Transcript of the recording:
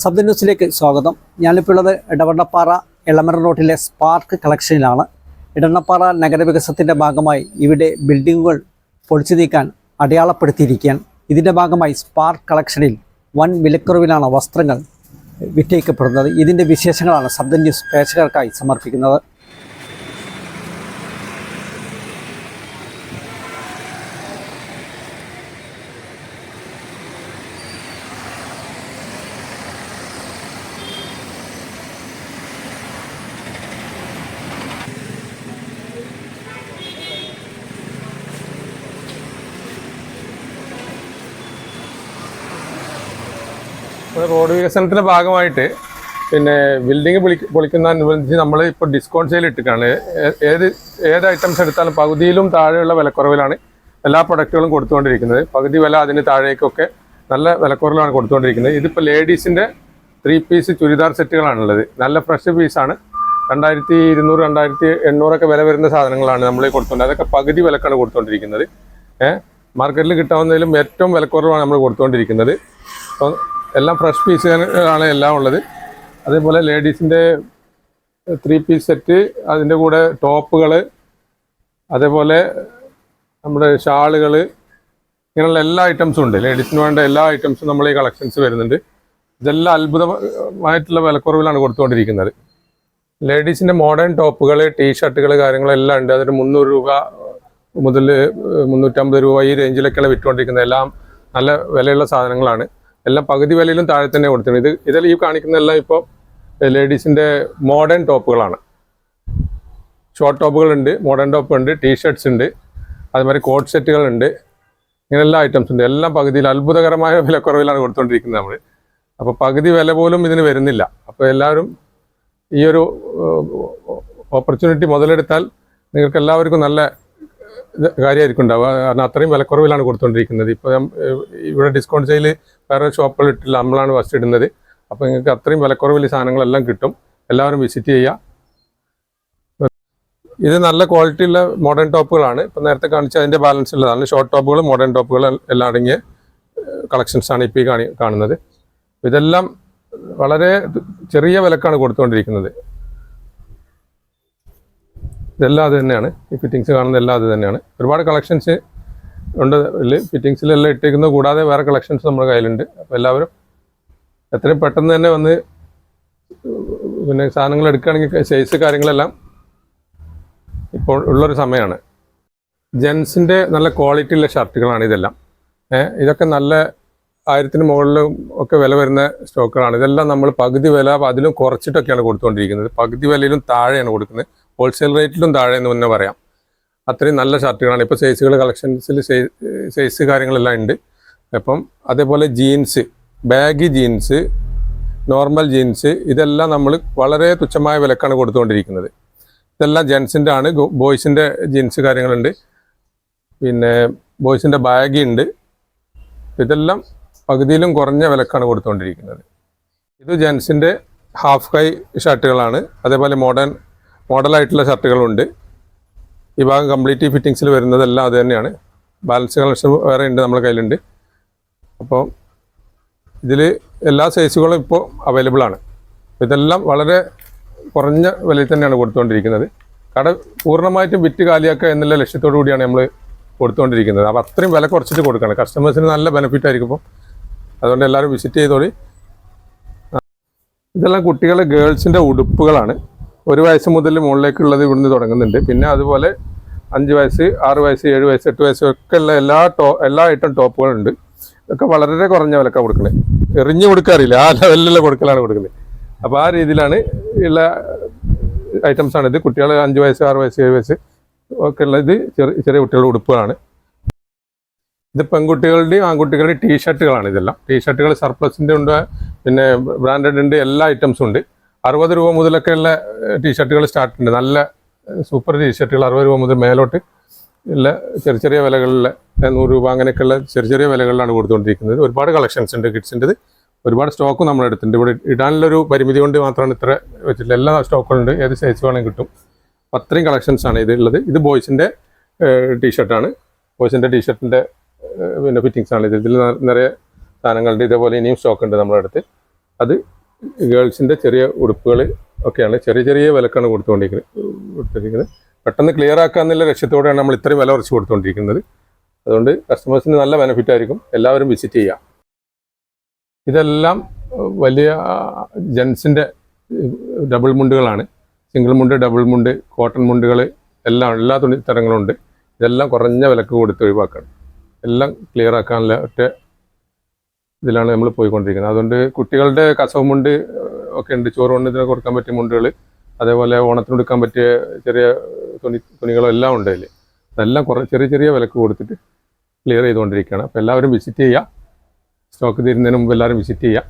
ശബ്ദ ന്യൂസിലേക്ക് സ്വാഗതം. ഞാനിപ്പോൾ ഉള്ളത് ഇടവണ്ണപ്പാറ എളമര റോഡിലെ സ്പാർക്ക് കളക്ഷനിലാണ്. ഇടവണ്ണപ്പാറ നഗരവികസനത്തിന്റെ ഭാഗമായി ഇവിടെ ബിൽഡിങ്ങുകൾ പൊളിച്ചു നീക്കാൻ അടയാളപ്പെടുത്തിയിരിക്കുകയാണ്. ഇതിന്റെ ഭാഗമായി സ്പാർക്ക് കളക്ഷനിൽ വൻ വിലക്കുറവിലാണ് വസ്ത്രങ്ങൾ വിറ്റയിക്കപ്പെടുന്നത് ഇതിന്റെ വിശേഷങ്ങളാണ് സബ് ന്യൂസ് പ്രേക്ഷകർക്കായി സമർപ്പിക്കുന്നത്. റോഡ് വികസനത്തിന്റെ ഭാഗമായിട്ട് പിന്നെ ബിൽഡിംഗ് പൊളി പൊളിക്കുന്നതനുബന്ധിച്ച് നമ്മൾ ഇപ്പോൾ ഡിസ്കൗണ്ട് സെയിൽ ഇട്ടിട്ടാണ് ഏത് ഏത് ഐറ്റംസ് എടുത്താലും പകുതിയിലും താഴെയുള്ള വിലക്കുറവിലാണ് എല്ലാ പ്രൊഡക്റ്റുകളും കൊടുത്തുകൊണ്ടിരിക്കുന്നത്. പകുതി വില അതിന് താഴേക്കൊക്കെ നല്ല വിലക്കുറവിലാണ് കൊടുത്തുകൊണ്ടിരിക്കുന്നത്. ഇതിപ്പോൾ ലേഡീസിന്റെ ത്രീ പീസ് ചുരിദാർ സെറ്റുകളാണുള്ളത്. നല്ല ഫ്രഷ് പീസാണ് രണ്ടായിരത്തി ഇരുന്നൂറ് രണ്ടായിരത്തി എണ്ണൂറൊക്കെ വില വരുന്ന സാധനങ്ങളാണ് നമ്മൾ കൊടുത്തുകൊണ്ട് അതൊക്കെ പകുതി വിലക്കാണ് കൊടുത്തുകൊണ്ടിരിക്കുന്നത്. മാർക്കറ്റിൽ കിട്ടാവുന്നതിലും ഏറ്റവും വിലക്കുറവാണ് നമ്മൾ കൊടുത്തുകൊണ്ടിരിക്കുന്നത്. എല്ലാം ഫ്രഷ് പീസുകളാണ് എല്ലാം ഉള്ളത്. അതേപോലെ ലേഡീസിന്റെ ത്രീ പീസ് സെറ്റ് അതിന്റെ കൂടെ ടോപ്പുകൾ അതേപോലെ നമ്മുടെ ഷാളുകൾ ഇങ്ങനെയുള്ള എല്ലാ ഐറ്റംസും ഉണ്ട്. ലേഡീസിന് വേണ്ട എല്ലാ ഐറ്റംസും നമ്മൾ ഈ കളക്ഷൻസ് വരുന്നുണ്ട്. ഇതെല്ലാം അത്ഭുതമായിട്ടുള്ള വിലക്കുറവിലാണ് കൊടുത്തുകൊണ്ടിരിക്കുന്നത്. ലേഡീസിന്റെ മോഡേൺ ടോപ്പുകൾ ടീ ഷർട്ടുകൾ കാര്യങ്ങളെല്ലാം ഉണ്ട്. അതിന് മുന്നൂറ് രൂപ മുതൽ മുന്നൂറ്റമ്പത് രൂപ ഈ റേഞ്ചിലൊക്കെയാണ് വിറ്റുകൊണ്ടിരിക്കുന്നത്. എല്ലാം നല്ല വിലയുള്ള സാധനങ്ങളാണ്. എല്ലാം പകുതി വിലയിലും താഴെ തന്നെ കൊടുത്തിട്ടുണ്ട്. ഇത് ഇതിൽ ഈ കാണിക്കുന്നതെല്ലാം ഇപ്പോൾ ലേഡീസിന്റെ മോഡേൺ ടോപ്പുകളാണ്. ഷോർട്ട് ടോപ്പുകളുണ്ട് മോഡേൺ ടോപ്പ് ഉണ്ട് ടീ ഷർട്ട്സ് ഉണ്ട് അതുമാതിരി കോട്ട് സെറ്റുകളുണ്ട് ഇങ്ങനെ എല്ലാ ഐറ്റംസ് ഉണ്ട്. എല്ലാം പകുതിയിൽ അത്ഭുതകരമായ വിലക്കുറവിലാണ് കൊടുത്തുകൊണ്ടിരിക്കുന്നത് നമ്മൾ അപ്പോൾ പകുതി വില പോലും ഇതിന് വരുന്നില്ല. അപ്പോൾ എല്ലാവരും ഈ ഒരു ഓപ്പർച്യൂണിറ്റി മുതലെടുത്താൽ നിങ്ങൾക്ക് എല്ലാവർക്കും നല്ല കാര്യമായിരിക്കും ഉണ്ടാവുക. കാരണം അത്രയും വിലക്കുറവിലാണ് കൊടുത്തുകൊണ്ടിരിക്കുന്നത്. ഇപ്പോൾ ഇവിടെ ഡിസ്കൗണ്ട് സെയിൽ വേറെ ഷോപ്പുകൾ ഇട്ടില്ല നമ്മളാണ് ഫസ്റ്റ് ഇടുന്നത്. അപ്പോൾ നിങ്ങൾക്ക് അത്രയും വിലക്കുറവിൽ സാധനങ്ങളെല്ലാം കിട്ടും. എല്ലാവരും വിസിറ്റ് ചെയ്യുക. ഇത് നല്ല ക്വാളിറ്റി ഉള്ള മോഡേൺ ടോപ്പുകളാണ് ഇപ്പം നേരത്തെ കാണിച്ച അതിന്റെ ബാലൻസ് ഉള്ളതാണ് ഷോർട്ട് ടോപ്പുകൾ മോഡേൺ ടോപ്പുകൾ എല്ലാം അടങ്ങിയ കളക്ഷൻസ് ആണ് ഇപ്പോൾ ഈ കാണി കാണുന്നത്. ഇതെല്ലാം വളരെ ചെറിയ വിലക്കാണ് കൊടുത്തുകൊണ്ടിരിക്കുന്നത്. ഇതെല്ലാം അത് തന്നെയാണ്. ഈ ഫിറ്റിങ്സ് കാണുന്ന എല്ലാം അത് തന്നെയാണ്. ഒരുപാട് കളക്ഷൻസ് ഉണ്ട്. ഇതിൽ ഫിറ്റിങ്സിലെല്ലാം ഇട്ടേക്കുന്നത് കൂടാതെ വേറെ കളക്ഷൻസ് നമ്മുടെ കയ്യിലുണ്ട്. അപ്പോൾ എല്ലാവരും എത്രയും പെട്ടെന്ന് തന്നെ വന്ന് പിന്നെ സാധനങ്ങൾ എടുക്കുകയാണെങ്കിൽ സൈസ് കാര്യങ്ങളെല്ലാം ഇപ്പോൾ ഉള്ളൊരു സമയമാണ്. ജെൻസിന്റെ നല്ല ക്വാളിറ്റി ഉള്ള ഷർട്ടുകളാണ് ഇതെല്ലാം. ഇതൊക്കെ നല്ല ആയിരത്തിന് മുകളിലും ഒക്കെ വില വരുന്ന സ്റ്റോക്കുകളാണ് ഇതെല്ലാം നമ്മൾ പകുതി വില അതിലും കുറച്ചിട്ടൊക്കെയാണ് കൊടുത്തുകൊണ്ടിരിക്കുന്നത്. പകുതി വിലയിലും താഴെയാണ് കൊടുക്കുന്നത്. ഹോൾസെയിൽ റേറ്റിലും താഴെ എന്ന് തന്നെ പറയാം. അത്രയും നല്ല ഷർട്ടുകളാണ്. ഇപ്പോൾ സൈസുകൾ കളക്ഷൻസിൽ സൈസ് കാര്യങ്ങളെല്ലാം ഉണ്ട്. അപ്പം അതേപോലെ jeans baggy jeans normal jeans ഇതെല്ലാം നമ്മൾ വളരെ തുച്ഛമായ വിലക്കാണ് കൊടുത്തുകൊണ്ടിരിക്കുന്നത്. ഇതെല്ലാം ജെൻസിന്റെ ആണ്. ബോയ്സിന്റെ ജീൻസ് കാര്യങ്ങളുണ്ട്. പിന്നെ ബോയ്സിന്റെ ബാഗി ഉണ്ട്. ഇതെല്ലാം പകുതിയിലും കുറഞ്ഞ വിലക്കാണ് കൊടുത്തുകൊണ്ടിരിക്കുന്നത്. ഇത് ജെൻസിന്റെ ഹാഫ് കൈ ഷർട്ടുകളാണ് അതേപോലെ മോഡേൺ മോഡലായിട്ടുള്ള ഷർട്ടുകളുണ്ട്. ഈ ഭാഗം കംപ്ലീറ്റ് ഫിറ്റിങ്സിൽ വരുന്നതെല്ലാം അത് തന്നെയാണ്. ബാലൻസ് കളക്ഷൻ വേറെ ഉണ്ട് നമ്മുടെ കയ്യിലുണ്ട്. അപ്പോൾ ഇതിൽ എല്ലാ സൈസുകളും ഇപ്പോൾ അവൈലബിൾ ആണ്. ഇതെല്ലാം വളരെ കുറഞ്ഞ വിലയിൽ തന്നെയാണ് കൊടുത്തുകൊണ്ടിരിക്കുന്നത്. കട പൂർണമായിട്ടും വിറ്റ് കാലിയാക്കുക എന്നുള്ള ലക്ഷ്യത്തോടു കൂടിയാണ് നമ്മൾ കൊടുത്തുകൊണ്ടിരിക്കുന്നത്. അപ്പോൾ അത്രയും വില കുറച്ചിട്ട് കൊടുക്കണം. കസ്റ്റമേഴ്സിന് നല്ല ബെനിഫിറ്റ് ആയിരിക്കും അതുകൊണ്ട് എല്ലാവരും വിസിറ്റ് ചെയ്തോളി. ഇതെല്ലാം കുട്ടികളെ ഗേൾസിന്റെ ഉടുപ്പുകളാണ്. ഒരു വയസ്സ് മുതൽ മുകളിലേക്കുള്ളത് ഇവിടുന്ന് തുടങ്ങുന്നുണ്ട്. പിന്നെ അതുപോലെ അഞ്ച് വയസ്സ് ആറ് വയസ്സ് ഏഴ് വയസ്സ് എട്ട് വയസ്സ് ഒക്കെ ഉള്ള എല്ലാ ടോ എല്ലാ ഐറ്റം ടോപ്പുകളുണ്ട്. ഇതൊക്കെ വളരെ കുറഞ്ഞ വിലക്കാണ് കൊടുക്കുന്നത് എറിഞ്ഞ് കൊടുക്കാറില്ല ആ ലെവലിലുള്ള കൊടുക്കലാണ് കൊടുക്കുന്നത്. അപ്പോൾ ആ രീതിയിലാണ് ഉള്ള ഐറ്റംസ് ആണ് ഇത്. കുട്ടികൾ അഞ്ച് വയസ്സ് ആറ് വയസ്സ് ഏഴ് വയസ്സ് ഒക്കെ ഉള്ളത് ചെറിയ ചെറിയ കുട്ടികളുടെ ഉടുപ്പുകളാണ്. ഇത് പെൺകുട്ടികളുടെയും ആൺകുട്ടികളുടെയും ടീ ഷർട്ടുകളാണ് ഇതെല്ലാം. ടീ ഷർട്ടുകൾ സർപ്ലസിന്റെ ഉണ്ട് പിന്നെ ബ്രാൻഡഡ് ഉണ്ട് എല്ലാ ഐറ്റംസും ഉണ്ട്. അറുപത് രൂപ മുതലൊക്കെ ഉള്ള ടീഷർട്ടുകൾ സ്റ്റാർട്ട് ഉണ്ട്. നല്ല സൂപ്പർ ടീഷർട്ടുകൾ അറുപത് രൂപ മുതൽ മേലോട്ട് ഉള്ള ചെറിയ ചെറിയ വിലകളിലെ നൂറ് രൂപ അങ്ങനെയൊക്കെയുള്ള ചെറിയ ചെറിയ വിലകളിലാണ് കൊടുത്തുകൊണ്ടിരിക്കുന്നത്. ഒരുപാട് കളക്ഷൻസ് ഉണ്ട് കിഡ്സിന്റെത് ഒരുപാട് സ്റ്റോക്കും നമ്മൾ എടുത്തിട്ടുണ്ട് ഇവിടെ ഇടാനുള്ളൊരു പരിമിതി കൊണ്ട് മാത്രമാണ് ഇത്ര വെച്ചിട്ടുള്ളത്. എല്ലാ സ്റ്റോക്കുകളുണ്ട് ഏത് സൈസ് വേണമെങ്കിൽ കിട്ടും. അത്രയും കളക്ഷൻസ് ആണ് ഇത് ബോയ്സിന്റെ ടീഷർട്ടാണ് ബോയ്സിന്റെ ടീഷർട്ടിന്റെ പിന്നെ ഫിറ്റിങ്സ് ആണ് ഇത്. ഇതിൽ നിറയെ സാധനങ്ങളുണ്ട്. ഇതേപോലെ ഇനിയും സ്റ്റോക്ക് ഉണ്ട് നമ്മുടെ അടുത്ത്. അത് ഗേൾസിന്റെ ചെറിയ ഉടുപ്പുകൾ ഒക്കെയാണ്. ചെറിയ ചെറിയ വിലക്കാണ് കൊടുത്തുകൊണ്ടിരിക്കുന്നത് കൊടുത്തിരിക്കുന്നത്. പെട്ടെന്ന് ക്ലിയർ ആക്കാമെന്നുള്ള ലക്ഷ്യത്തോടെയാണ് നമ്മൾ ഇത്രയും വില കുറച്ച് കൊടുത്തുകൊണ്ടിരിക്കുന്നത്. അതുകൊണ്ട് കസ്റ്റമേഴ്സിന് നല്ല ബെനിഫിറ്റ് ആയിരിക്കും. എല്ലാവരും വിസിറ്റ് ചെയ്യാം. ഇതെല്ലാം വലിയ ജെൻസിന്റെ ഡബിൾ മുണ്ടുകളാണ്. സിംഗിൾ മുണ്ട് ഡബിൾ മുണ്ട് കോട്ടൺ മുണ്ടുകൾ എല്ലാം എല്ലാ തുണി തരങ്ങളുണ്ട്. ഇതെല്ലാം കുറഞ്ഞ വിലക്ക് കൊടുത്ത് ഒഴിവാക്കണം. എല്ലാം ക്ലിയർ ആക്കാനുള്ള ഒറ്റ ഇതിലാണ് നമ്മൾ പോയിക്കൊണ്ടിരിക്കുന്നത്. അതുകൊണ്ട് കുട്ടികളുടെ കസവ് മുണ്ട് ഒക്കെ ഉണ്ട്. ചോറ് കൊണ്ടതിന് കൊടുക്കാൻ പറ്റിയ മുണ്ടുകൾ അതേപോലെ ഓണത്തിന് എടുക്കാൻ പറ്റിയ ചെറിയ തുണി തുണികളും എല്ലാം ഉണ്ട് അതിൽ അതെല്ലാം കുറേ ചെറിയ ചെറിയ വിലക്ക് കൊടുത്തിട്ട് ക്ലിയർ ചെയ്തുകൊണ്ടിരിക്കുകയാണ്. അപ്പോൾ എല്ലാവരും വിസിറ്റ് ചെയ്യുക. സ്റ്റോക്ക് തീരുന്നതിന് മുമ്പ് എല്ലാവരും വിസിറ്റ് ചെയ്യുക.